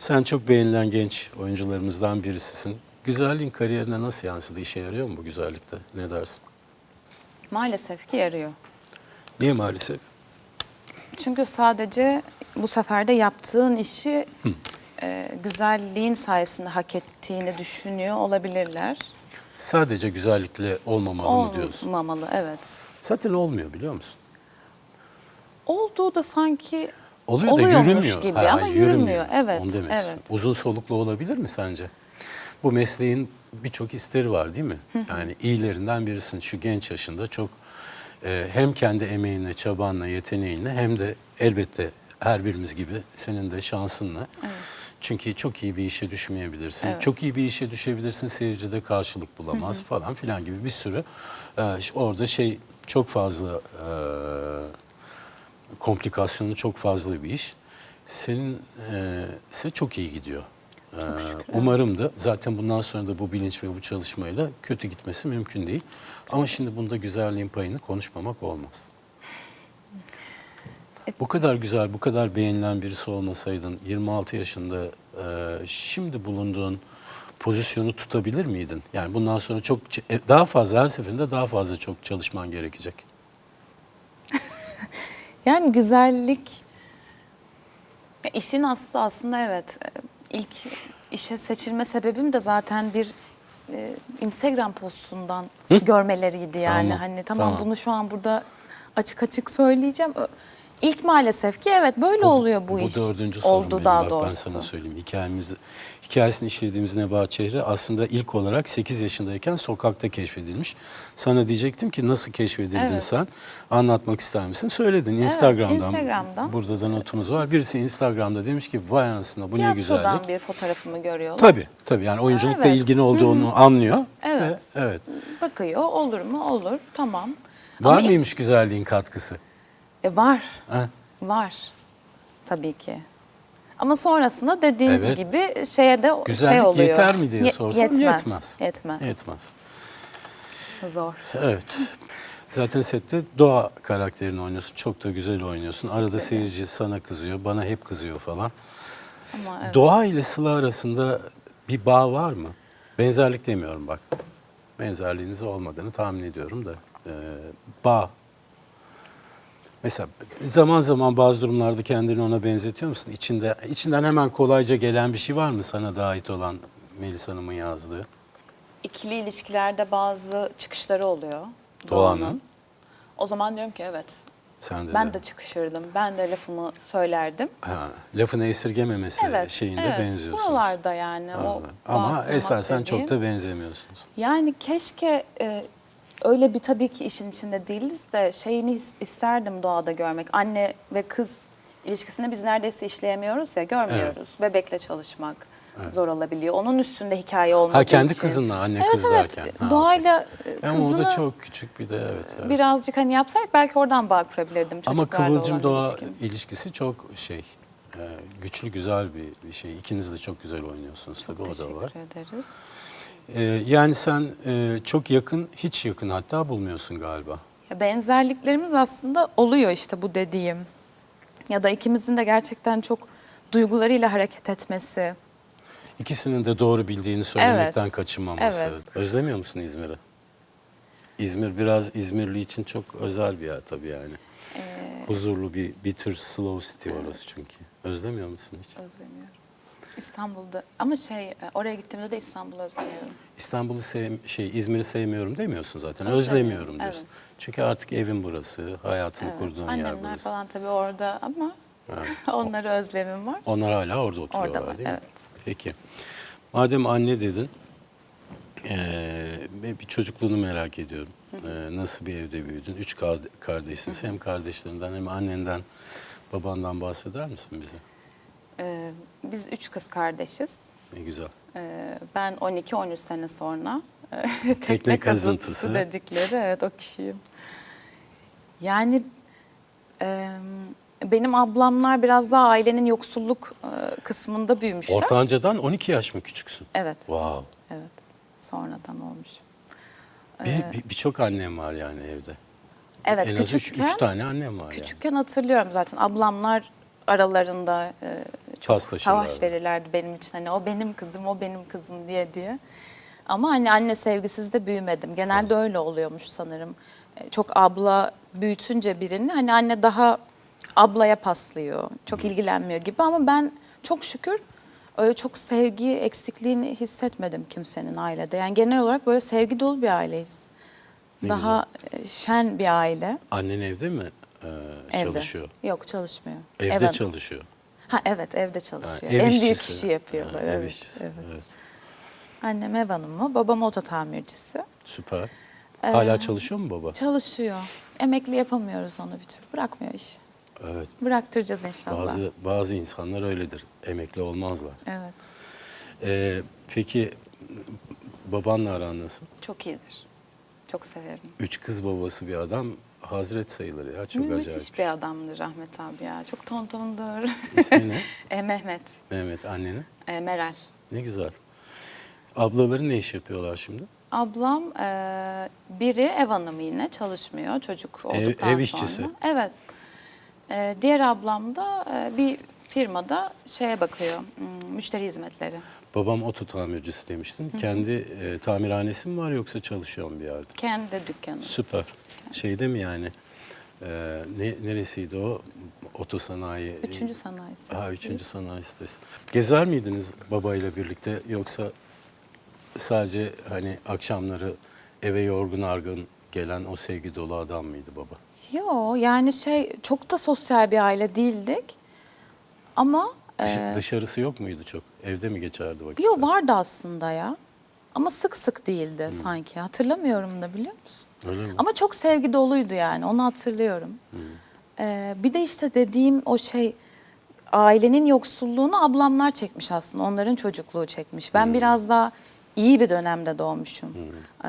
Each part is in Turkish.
Sen çok beğenilen genç oyuncularımızdan birisisin. Güzelliğin kariyerine nasıl yansıdı? İşe yarıyor mu bu güzellikte? Ne dersin? Maalesef ki yarıyor. Niye maalesef? Çünkü sadece bu sefer de yaptığın işi e, güzelliğin sayesinde hak ettiğini düşünüyor olabilirler. Sadece güzellikle olmamalı mı diyorsun? Olmamalı, evet. Zaten olmuyor biliyor musun? Olduğu da sanki Oluyor da oluyormuş yürümüyor. gibi ama yürümüyor. Evet, Onu demek evet. istiyorum. Uzun soluklu olabilir mi sence? Bu mesleğin birçok isteri var değil mi? Yani iyilerinden birisin şu genç yaşında çok e, hem kendi emeğinle, çabanla, yeteneğinle hem de elbette her birimiz gibi senin de şansınla. Çünkü çok iyi bir işe düşmeyebilirsin. Evet. Çok iyi bir işe düşebilirsin, seyircide karşılık bulamaz falan filan gibi bir sürü e, orada şey çok fazla e, komplikasyonu çok fazla bir iş. Senin e, ise çok iyi gidiyor. E, umarım da zaten bundan sonra da bu bilinç ve bu çalışmayla kötü gitmesi mümkün değil. Ama şimdi bunda güzelliğin payını konuşmamak olmaz. Bu kadar güzel, bu kadar beğenilen birisi olmasaydın 26 yaşında e, şimdi bulunduğun pozisyonu tutabilir miydin? Yani bundan sonra çok e, daha fazla her seferinde daha fazla çok çalışman gerekecek. Yani güzellik ya işin aslı aslında evet ilk işe seçilme sebebim de zaten bir e, Instagram postundan görmeleriydi yani. Tamam, Hani tamam, tamam. bunu şu an burada açık açık söyleyeceğim. İlk maalesef ki evet böyle oluyor bu, bu iş. dördüncü sorun Oldu benim. daha Bak doğrusu. Ben sana söyleyeyim. Hikayemizi, hikayesini işlediğimiz Nebahat Çehre aslında ilk olarak 8 yaşındayken sokakta keşfedilmiş. Sana diyecektim ki nasıl keşfedildin Evet. sen? Anlatmak ister misin? Söyledin Instagram'dan. Instagram'dan. Burada da notumuz var. Birisi Instagram'da demiş ki vay anasına bu ne Tiyatrodan güzellik. bir fotoğrafımı görüyorlar. Tabii tabii yani oyunculukla Evet. ilgin olduğunu anlıyor. Evet. Ve- evet. Bakıyor olur mu? Olur tamam. Var Ama ilk- mıymış güzelliğin katkısı? E, var. Ha? Var. Tabii ki. Ama sonrasında dediğin Evet. gibi şeye de Güzellik şey oluyor. yeter mi diye Ye- sorsam yetmez. yetmez. Yetmez. Zor. Evet. Zaten sette Doğa karakterini oynuyorsun. Çok da güzel oynuyorsun. Arada seyirci sana kızıyor, bana hep kızıyor falan. Ama evet. Doğa ile Sıla arasında bir bağ var mı? Benzerlik demiyorum bak. Benzerliğiniz olmadığını tahmin ediyorum da. Ee, bağ. Mesela zaman zaman bazı durumlarda kendini ona benzetiyor musun? İçinde, içinden hemen kolayca gelen bir şey var mı sana da ait olan Melis Hanım'ın yazdığı? İkili ilişkilerde bazı çıkışları oluyor. Doğan'ın. Doğan'ın. O zaman diyorum ki evet. Sen de Ben de. de çıkışırdım. Ben de lafımı söylerdim. Ha, lafını esirgememesi Evet. şeyinde evet. benziyorsunuz. Buralarda yani. O Anladım. Ama bağ esasen kurmak çok dediğim. da benzemiyorsunuz. Yani keşke e, öyle bir tabii ki işin içinde değiliz de şeyini is- isterdim doğada görmek. Anne ve kız ilişkisini biz neredeyse işleyemiyoruz ya görmüyoruz. Bebekle çalışmak zor olabiliyor. Onun üstünde hikaye olmadığı Ha kendi için. kızınla anne evet, kız evet. derken. Ha, Doğayla e, Ama o kızını da çok küçük bir de evet. evet. birazcık hani yapsak belki oradan bağ kurabilirdim Ama Kıvılcım Doğa ilişkim. ilişkisi çok şey e, güçlü güzel bir, bir şey. İkiniz de çok güzel oynuyorsunuz tabii o da Teşekkür var. ederiz. E, yani sen e, çok yakın, hiç yakın hatta bulmuyorsun galiba. Ya benzerliklerimiz aslında oluyor işte bu dediğim. Ya da ikimizin de gerçekten çok duygularıyla hareket etmesi. İkisinin de doğru bildiğini söylemekten Evet. kaçınmaması. Evet. Özlemiyor musun İzmir'i? İzmir biraz İzmirli için çok özel bir yer tabii yani. Ee, Huzurlu bir bir tür slow city orası çünkü. Özlemiyor musun hiç? Özlemiyorum. İstanbul'da ama şey e, oraya gittiğimde de İstanbul'u özlemiyorum. İstanbul'u sev, şey İzmir'i sevmiyorum demiyorsun zaten. Özlemiyorum, Özlemiyorum diyorsun. evet. Çünkü artık evin burası, hayatını Evet. kurduğun yer Annemler burası. falan tabii orada ama onları özlemim var. Onlar hala orada oturuyorlar Orada var, değil mi? evet. Peki. Madem anne dedin, eee, bir çocukluğunu merak ediyorum. Eee, nasıl bir evde büyüdün? Üç kar- kardeşsiniz. Hem kardeşlerinden hem annenden, babandan bahseder misin bize? Ee, biz üç kız kardeşiz. Ne güzel. Ee, ben 12-13 sene sonra e, tekne, kazıntısı. kazıntısı dedikleri evet o kişiyim. Yani e, benim ablamlar biraz daha ailenin yoksulluk e, kısmında büyümüşler. Ortancadan 12 yaş mı küçüksün? Evet, Wow. evet. Sonradan olmuş. Bir- bir- Birçok annem var yani evde. Evet, en az üç, küçükken, üç tane annem var yani. küçükken hatırlıyorum zaten ablamlar aralarında e, çok Paslaşırlardı. savaş verirlerdi benim için. Hani o benim kızım, o benim kızım diye diye. Ama hani anne sevgisiz de büyümedim. Genelde öyle oluyormuş sanırım. E, Çok abla büyütünce birini hani anne daha ablaya paslıyor. Çok ilgilenmiyor gibi ama ben çok şükür öyle çok sevgi eksikliğini hissetmedim kimsenin ailede. Yani genel olarak böyle sevgi dolu bir aileyiz. Ne daha e, şen bir aile. Annen evde mi e, Evde. çalışıyor? Yok çalışmıyor. Evde çalışıyor. Ha evet evde Ha, çalışıyor. ev en büyük işçisi. işi yapıyor. Ha, ev evet, işçisi. evet. evet. Annem ev hanımı, babam oto tamircisi. Süper. Ee, Hala çalışıyor mu baba? Çalışıyor. Emekli yapamıyoruz onu bir türlü. Bırakmıyor iş. Evet. Bıraktıracağız inşallah. Bazı bazı insanlar öyledir. Emekli olmazlar. Evet. Ee, peki babanla aran nasıl? Çok iyidir. Çok severim. Üç kız babası bir adam Hazret sayılır ya. Çok Müthiş acayip. bir adamdır Rahmet abi ya. Çok tontondur. İsmi ne? e, Mehmet. Mehmet annenin. E, Meral. Ne güzel. Ablaları ne iş yapıyorlar şimdi? Ablam e, biri ev hanımı yine çalışmıyor çocuk olduktan ev sonra. işçisi. Evet. E, diğer ablam da e, bir firmada şeye bakıyor, hmm, müşteri hizmetleri. Babam oto tamircisi demiştin. Kendi e, tamirhanesi mi var yoksa çalışıyor mu bir yerde? Kendi dükkanı. Süper. Şeyde mi yani? E, ne, neresiydi o? Otosanayi. Üçüncü sanayi sitesi. Ha, üçüncü sanayi sitesi. Gezer miydiniz babayla birlikte yoksa sadece hani akşamları eve yorgun argın gelen o sevgi dolu adam mıydı baba? Yo yani şey çok da sosyal bir aile değildik. Ama Dış- e, dışarısı yok muydu çok? Evde mi geçerdi vakit? yo vardı aslında ya. Ama sık sık değildi sanki. Hatırlamıyorum da biliyor musun? Öyle mi? Ama çok sevgi doluydu yani onu hatırlıyorum. Ee, bir de işte dediğim o şey ailenin yoksulluğunu ablamlar çekmiş aslında. Onların çocukluğu çekmiş. Ben biraz daha iyi bir dönemde doğmuşum. Ee,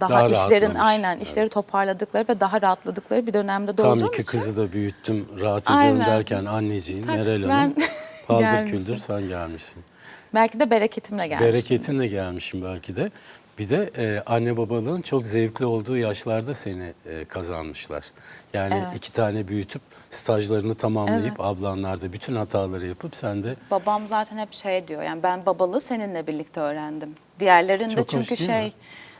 daha, Daha işlerin rahatlamış. aynen işleri toparladıkları ve daha rahatladıkları bir dönemde Tam doğduğum iki için. kızı da büyüttüm, rahat ediyorum Aynen. derken anneciğin Tabii, Meral ben Hanım paldır gelmişim. küldür sen gelmişsin. Belki de bereketimle gelmişim. Bereketinle gelmişim belki de. Bir de e, anne babalığın çok zevkli olduğu yaşlarda seni e, kazanmışlar. Yani Evet. iki tane büyütüp stajlarını tamamlayıp Evet. ablanlar da bütün hataları yapıp sen de Babam zaten hep şey diyor yani ben babalığı seninle birlikte öğrendim. Diğerlerinde Çok hoş çünkü mi? şey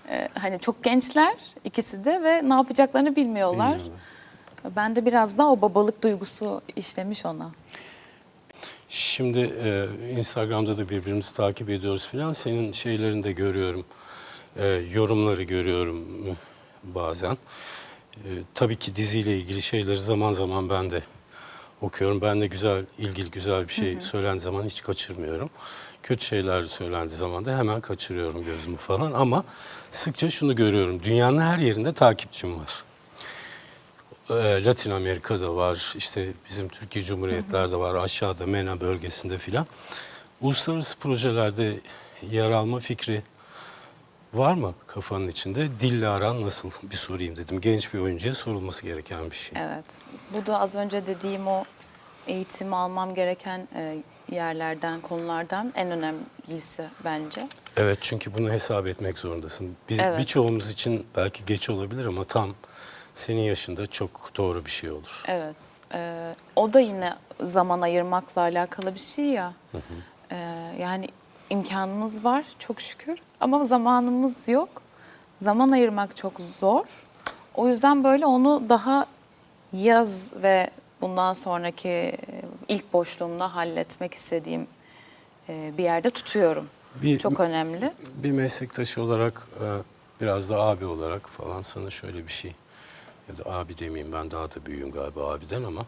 e, hani çok gençler ikisi de ve ne yapacaklarını bilmiyorlar. Bilmiyorlar. Ben de biraz daha o babalık duygusu işlemiş ona. Şimdi e, Instagram'da da birbirimizi takip ediyoruz filan. Senin şeylerini de görüyorum. E, yorumları görüyorum e, bazen. E, tabii ki diziyle ilgili şeyleri zaman zaman ben de okuyorum. Ben de güzel, ilgili güzel bir şey söylendiği zaman hiç kaçırmıyorum. Kötü şeyler söylendiği zaman da hemen kaçırıyorum gözümü falan. Ama sıkça şunu görüyorum. Dünyanın her yerinde takipçim var. Ee, Latin Amerika'da var, işte bizim Türkiye Cumhuriyetler'de var, aşağıda MENA bölgesinde filan. Uluslararası projelerde yer alma fikri var mı kafanın içinde? Dille aran nasıl? Bir sorayım dedim. Genç bir oyuncuya sorulması gereken bir şey. Evet. Bu da az önce dediğim o eğitimi almam gereken e, yerlerden, konulardan en önemlisi bence. Evet çünkü bunu hesap etmek zorundasın. Biz Evet. birçoğumuz için belki geç olabilir ama tam senin yaşında çok doğru bir şey olur. Evet. e, o da yine zaman ayırmakla alakalı bir şey ya. E, yani imkanımız var çok şükür ama zamanımız yok. Zaman ayırmak çok zor. O yüzden böyle onu daha yaz ve bundan sonraki ilk boşluğumda halletmek istediğim e, bir yerde tutuyorum. Bir- çok önemli. Bir meslektaş olarak e, biraz da abi olarak falan sana şöyle bir şey ya da abi demeyeyim ben daha da büyüğüm galiba abiden ama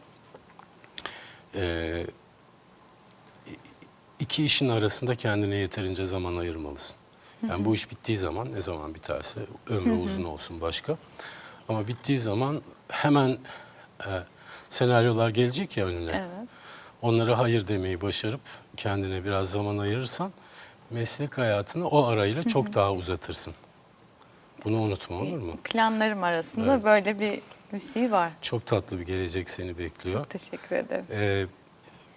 e, iki işin arasında kendine yeterince zaman ayırmalısın. Yani bu iş bittiği zaman ne zaman biterse ömrü uzun olsun başka. Ama bittiği zaman hemen e, senaryolar gelecek ya önüne. Evet. Onlara hayır demeyi başarıp kendine biraz zaman ayırırsan meslek hayatını o arayla çok daha uzatırsın. Bunu unutma olur mu? Planlarım arasında Evet. böyle bir, bir şey var. Çok tatlı bir gelecek seni bekliyor. Çok teşekkür ederim. Ee,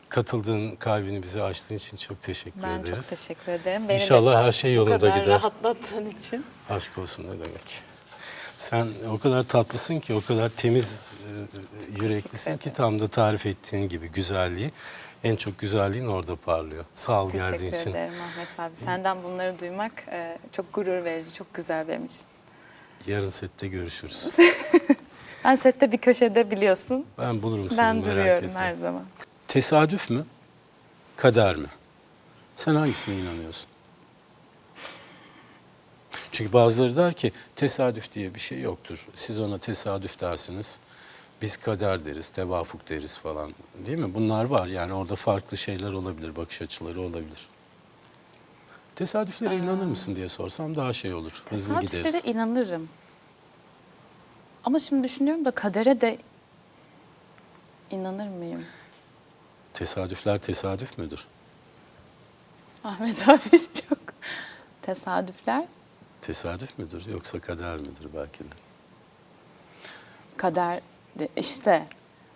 katıldığın, kalbini bize açtığın için çok teşekkür Ben ederiz. çok teşekkür ederim. Beni İnşallah her şey bu yolunda kadar gider. rahatlattığın için. Aşk olsun ne demek. Sen o kadar tatlısın ki, o kadar temiz e, yüreklisin ki tam da tarif ettiğin gibi güzelliği. En çok güzelliğin orada parlıyor. Sağ ol Teşekkür geldiğin için. ederim Ahmet abi. Senden bunları duymak e, çok gurur verici, çok güzel benim için. Yarın sette görüşürüz. Ben sette bir köşede biliyorsun. Ben bulurum seni Ben merak duruyorum etme. her zaman. Tesadüf mü? Kader mi? Sen hangisine inanıyorsun? Çünkü bazıları der ki tesadüf diye bir şey yoktur. Siz ona tesadüf dersiniz. Biz kader deriz, tevafuk deriz falan. Değil mi? Bunlar var. Yani orada farklı şeyler olabilir, bakış açıları olabilir. Tesadüflere inanır mısın diye sorsam daha şey olur. Hızlı Tesadüflere gideriz. inanırım. Ama şimdi düşünüyorum da kadere de inanır mıyım? Tesadüfler tesadüf müdür? Ahmet abi çok tesadüfler Tesadüf müdür yoksa kader midir belki de? kader de- işte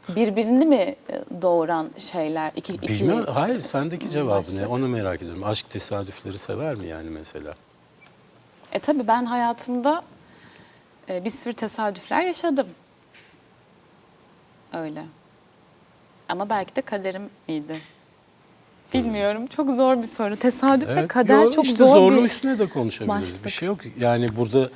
birbirini mi doğuran şeyler iki, iki Bilmem. Hayır, sendeki cevabı ne? Onu merak ediyorum. Aşk tesadüfleri sever mi yani mesela? E tabii ben hayatımda e, bir sürü tesadüfler yaşadım. Öyle. Ama belki de kaderim miydi? Bilmiyorum. Çok zor bir soru. Tesadüf ve kader yo, çok işte zor zorlu bir... üstüne de konuşabiliriz. başlık. Bir şey yok. Yani burada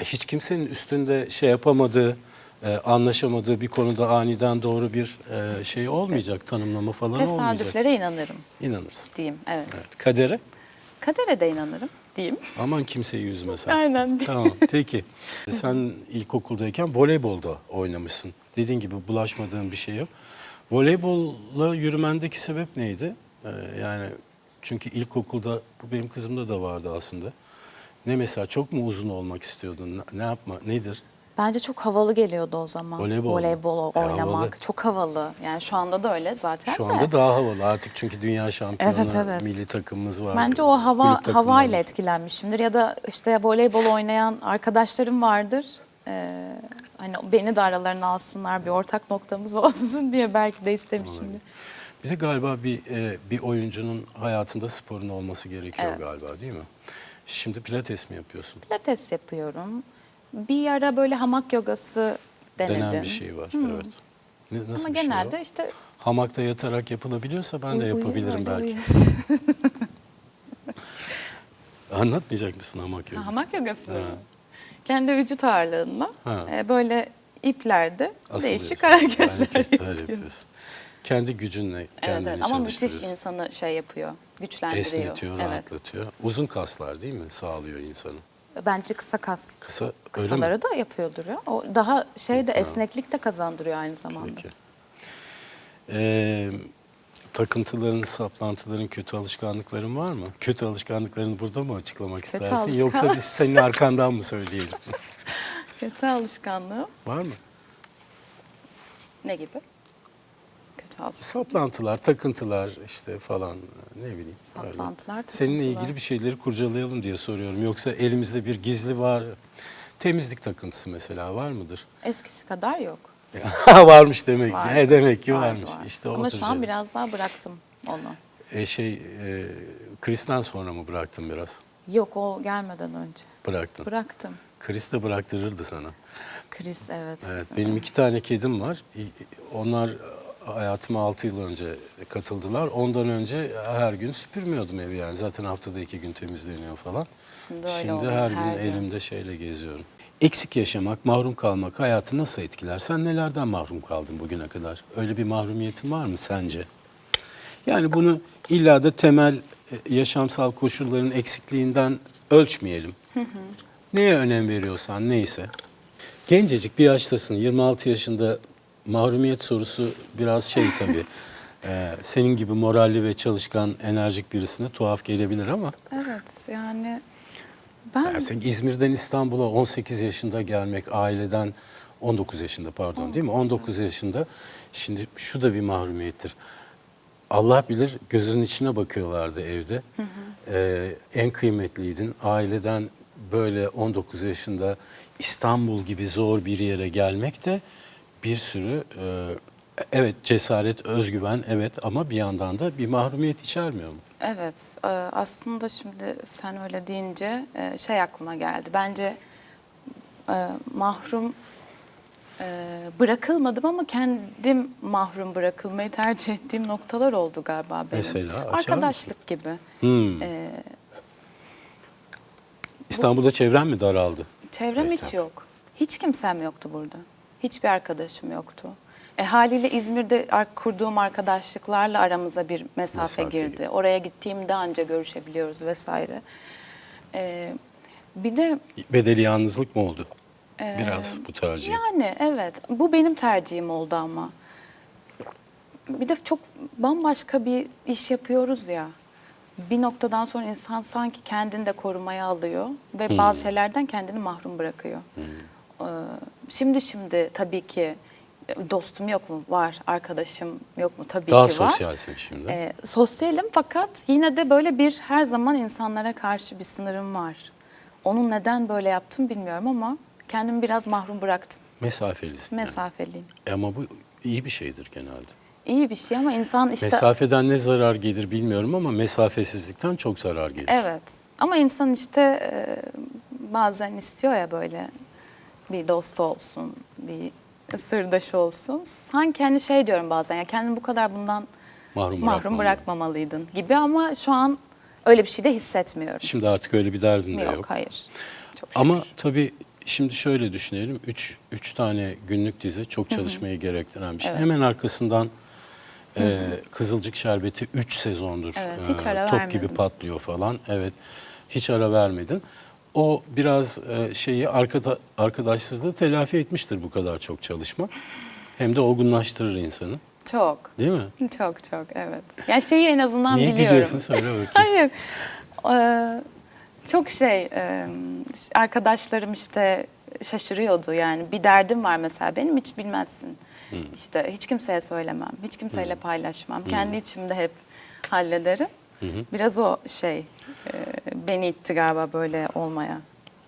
hiç kimsenin üstünde şey yapamadığı, e, anlaşamadığı bir konuda aniden doğru bir e, şey olmayacak, tanımlama falan olmayacak. Tesadüflere inanırım İnanırsın. diyeyim. Evet. Evet. Kadere? Kadere de inanırım diyeyim. Aman kimseyi üzme sen. Aynen. Tamam peki. Sen ilkokuldayken voleybolda oynamışsın. Dediğin gibi bulaşmadığın bir şey yok. Voleybolla yürümendeki sebep neydi? Ee, yani çünkü ilkokulda bu benim kızımda da vardı aslında. Ne mesela çok mu uzun olmak istiyordun? Ne, ne yapma? Nedir? Bence çok havalı geliyordu o zaman. Voleybol? Voleybol E, oynamak. havalı. Çok havalı. Yani şu anda da öyle zaten Şu de. anda daha havalı artık çünkü dünya şampiyonu Evet, evet. milli takımımız var. Bence o hava kulüp takımlarımız. havayla etkilenmişimdir ya da işte voleybol oynayan arkadaşlarım vardır. Ee, hani beni de aralarına alsınlar bir ortak noktamız olsun diye belki de istemişimdir. Bir de galiba bir e, bir oyuncunun hayatında sporun olması gerekiyor Evet. galiba değil mi? Şimdi pilates mi yapıyorsun? Pilates yapıyorum. Bir ara böyle hamak yogası denedim. Denen bir şey var. Evet. Ne, nasıl Ama bir genelde şey o? işte Hamakta yatarak yapılabiliyorsa ben de yapabilirim belki. Anlatmayacak mısın hamak Ha, yoga? hamak yogası. Ha. Kendi vücut ağırlığında Ha. e, böyle iplerde değişik Asılıyorsun. hareketler Hareketler yapıyorsun. Kendi gücünle Evet, kendini evet. Ama müthiş insanı şey yapıyor, güçlendiriyor. Esnetiyor, evet. rahatlatıyor. Uzun kaslar değil mi? Sağlıyor insanı. Bence kısa kas. Kısa öyle mi? Kısaları da yapıyordur ya. O daha şey de esneklik de kazandırıyor aynı zamanda. Peki. Ee, takıntıların, saplantıların, kötü alışkanlıkların var mı? Kötü alışkanlıklarını burada mı açıklamak istersin? alışkanlık. Yoksa biz senin arkandan mı söyleyelim? Kötü alışkanlığı var mı? ne gibi? Alışkanlık. Saplantılar, takıntılar işte falan ne bileyim. öyle. Saplantılar, Seninle takıntılar. ilgili bir şeyleri kurcalayalım diye soruyorum. Yoksa elimizde bir gizli var. Temizlik takıntısı mesela var mıdır? Eskisi kadar yok. varmış demek ki. He demek ki vardı, varmış. vardı. İşte Ama şu an biraz daha bıraktım onu. E, şey, e, Chris'ten sonra mı bıraktın biraz? Yok o gelmeden önce. Bıraktın. Bıraktım. Chris de bıraktırırdı sana. Kriz evet. Evet, benim iki tane kedim var. Onlar hayatıma 6 yıl önce katıldılar. Ondan önce her gün süpürmüyordum evi yani. Zaten haftada iki gün temizleniyor falan. Şimdi Şimdi her gün her gün. elimde şeyle geziyorum. Eksik yaşamak, mahrum kalmak hayatı nasıl etkiler? Sen nelerden mahrum kaldın bugüne kadar? Öyle bir mahrumiyetin var mı sence? Yani bunu illa da temel e, yaşamsal koşulların eksikliğinden ölçmeyelim. Neye önem veriyorsan neyse. Gencecik bir yaştasın, 26 yaşında mahrumiyet sorusu biraz şey tabii. e, senin gibi moralli ve çalışkan, enerjik birisine tuhaf gelebilir ama Evet yani ben ya sen İzmir'den İstanbul'a 18 yaşında gelmek, aileden 19 yaşında pardon değil mi? 19 yaşında. Şimdi şu da bir mahrumiyettir. Allah bilir gözünün içine bakıyorlardı evde. Ee, en kıymetliydin. Aileden böyle 19 yaşında İstanbul gibi zor bir yere gelmek de bir sürü e, evet cesaret, özgüven evet ama bir yandan da bir mahrumiyet içermiyor mu? Evet, e, aslında şimdi sen öyle deyince e, şey aklıma geldi. Bence e, mahrum e, bırakılmadım ama kendim mahrum bırakılmayı tercih ettiğim noktalar oldu galiba benim. Mesela, açar Arkadaşlık gibi. Hmm. E, İstanbul'da çevren mi daraldı? çevrem Evet, hiç tabii. yok. Hiç kimsem yoktu burada. Hiçbir arkadaşım yoktu. E, haliyle İzmir'de kurduğum arkadaşlıklarla aramıza bir mesafe, Mesafe girdi. girdi. Oraya gittiğimde anca görüşebiliyoruz vesaire. E, bir de Bedeli yalnızlık mı oldu? Ee, Biraz bu tercih. Yani evet. Bu benim tercihim oldu ama. Bir de çok bambaşka bir iş yapıyoruz ya. Bir noktadan sonra insan sanki kendini de korumaya alıyor ve bazı şeylerden kendini mahrum bırakıyor. Ee, şimdi şimdi tabii ki e, dostum yok mu? Var. Arkadaşım yok mu? Tabii Daha ki var. sosyalsin şimdi. Ee, sosyalim fakat yine de böyle bir her zaman insanlara karşı bir sınırım var. Onun neden böyle yaptım bilmiyorum ama kendimi biraz mahrum bıraktım. Mesafelisin. yani. Mesafeliyim. E Ama bu iyi bir şeydir genelde. İyi bir şey ama insan işte Mesafeden ne zarar gelir bilmiyorum ama mesafesizlikten çok zarar gelir. evet. Ama insan işte e, bazen istiyor ya böyle bir dost olsun, bir sırdaş olsun. Sanki hani şey diyorum bazen ya kendini bu kadar bundan Mahrum, mahrum bırakmamalı. bırakmamalıydın gibi ama şu an öyle bir şey de hissetmiyorum. Şimdi artık öyle bir derdin de yok, yok. hayır. Çok şükür. Ama tabii şimdi şöyle düşünelim. Üç, üç tane günlük dizi çok çalışmayı gerektiren bir şey. Evet. Hemen arkasından e, Kızılcık Şerbeti 3 sezondur. Evet, e, top vermedim. gibi patlıyor falan. Evet. Hiç ara vermedin. O biraz e, şeyi arkada, arkadaşsızlığı telafi etmiştir bu kadar çok çalışma. Hem de olgunlaştırır insanı. Çok. Değil mi? Çok çok evet. Ya şeyi en azından Niye biliyorum. gülüyorsun söyle bakayım. Hayır. Ee, çok şey e, arkadaşlarım işte şaşırıyordu yani bir derdim var mesela benim hiç bilmezsin. İşte hiç kimseye söylemem, hiç kimseyle paylaşmam. Kendi içimde hep hallederim. Biraz o şey e, beni itti galiba böyle olmaya.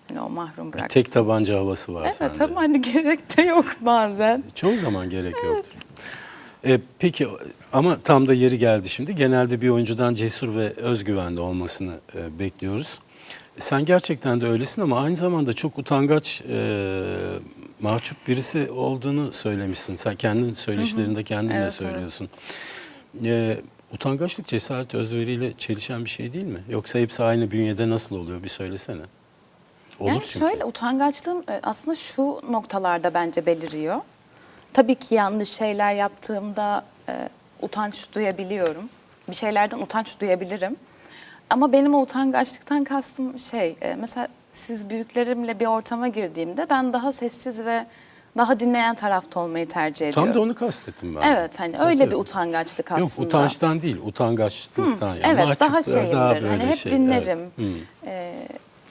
Yani o mahrum bıraktı. Tek tabanca havası var evet sende. ama hani gerek de yok bazen. Çoğu zaman gerek yoktur. E, peki ama tam da yeri geldi şimdi. Genelde bir oyuncudan cesur ve özgüvenli olmasını e, bekliyoruz. Sen gerçekten de öylesin ama aynı zamanda çok utangaç, e, mahcup birisi olduğunu söylemişsin. Sen kendin söyleşilerinde kendin de Evet, evet. söylüyorsun. E, utangaçlık cesaret özveriyle çelişen bir şey değil mi? Yoksa hepsi aynı bünyede nasıl oluyor bir söylesene. Olur yani çünkü. şöyle utangaçlığım e, aslında şu noktalarda bence beliriyor. Tabii ki yanlış şeyler yaptığımda e, utanç duyabiliyorum. Bir şeylerden utanç duyabilirim. Ama benim o utangaçlıktan kastım şey, e, mesela siz büyüklerimle bir ortama girdiğimde ben daha sessiz ve daha dinleyen tarafta olmayı tercih ediyorum. Tam da onu kastettim ben. Evet hani öyle bir Tabii. utangaçlık Yok aslında. utançtan değil, utangaçlıktan. yani. Evet Mahcup, daha şeyimdir. böyle hani hep şey, dinlerim. Hı. Ee,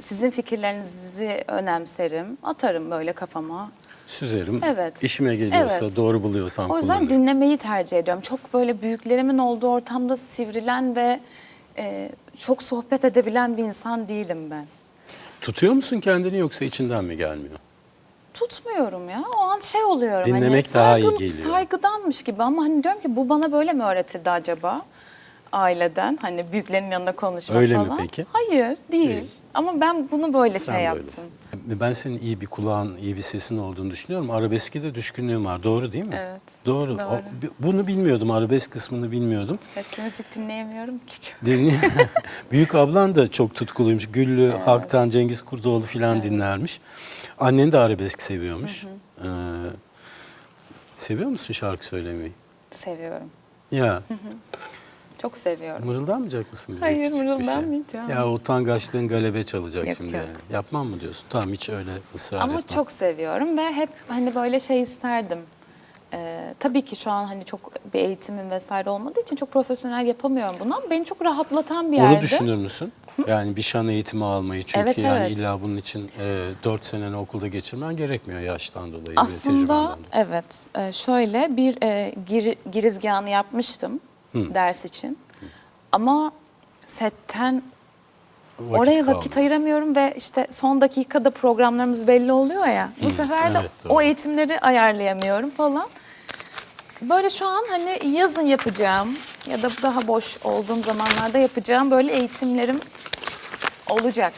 sizin fikirlerinizi önemserim. Atarım böyle kafama. Süzerim. Evet. İşime geliyorsa, Evet. doğru buluyorsam O yüzden kullanırım. dinlemeyi tercih ediyorum. Çok böyle büyüklerimin olduğu ortamda sivrilen ve e, çok sohbet edebilen bir insan değilim ben. Tutuyor musun kendini yoksa içinden mi gelmiyor? Tutmuyorum ya. O an şey oluyorum. Dinlemek hani daha iyi saygı- geliyor. Saygıdanmış gibi ama hani diyorum ki bu bana böyle mi öğretildi acaba? Aileden hani büyüklerin yanında konuşma Öyle mi falan. peki? Hayır değil. Değil. Ama ben bunu böyle Sen şey böylesin. yaptım. Ben senin iyi bir kulağın, iyi bir sesin olduğunu düşünüyorum. Arabeske de düşkünlüğün var. Doğru değil mi? Evet, Doğru. doğru. O- bunu bilmiyordum. Arabesk kısmını bilmiyordum. Sesli müzik dinleyemiyorum ki çok. Dinle. Büyük ablan da çok tutkuluymuş. Güllü, Haktan, Cengiz Kurdoğlu filan dinlermiş. Annen de arabesk seviyormuş. Ee, seviyor musun şarkı söylemeyi? Seviyorum. Ya Çok seviyorum. mırıldanmayacak mısın bize Hayır, şey? mırıldanmayacağım. Ya utangaçlığın galebe çalacak Yok, şimdi. yok. Yapmam mı diyorsun? Tamam hiç öyle ısrar Ama etmem. çok seviyorum ve hep hani böyle şey isterdim. Ee, tabii ki şu an hani çok bir eğitimim vesaire olmadığı için çok profesyonel yapamıyorum bunu ama beni çok rahatlatan bir Onu yerde. düşünür müsün? Yani bir şan eğitimi almayı çünkü Evet, yani evet. illa bunun için e, 4 seneni okulda geçirmen gerekmiyor yaştan dolayı ve Aslında dolayı. evet e, şöyle bir e, gir, girizgahını yapmıştım ders için. Ama setten Vakit oraya vakit ayıramıyorum ve işte son dakikada programlarımız belli oluyor ya. Bu sefer de evet, doğru. o eğitimleri ayarlayamıyorum falan. Böyle şu an hani yazın yapacağım ya da daha boş olduğum zamanlarda yapacağım böyle eğitimlerim olacak.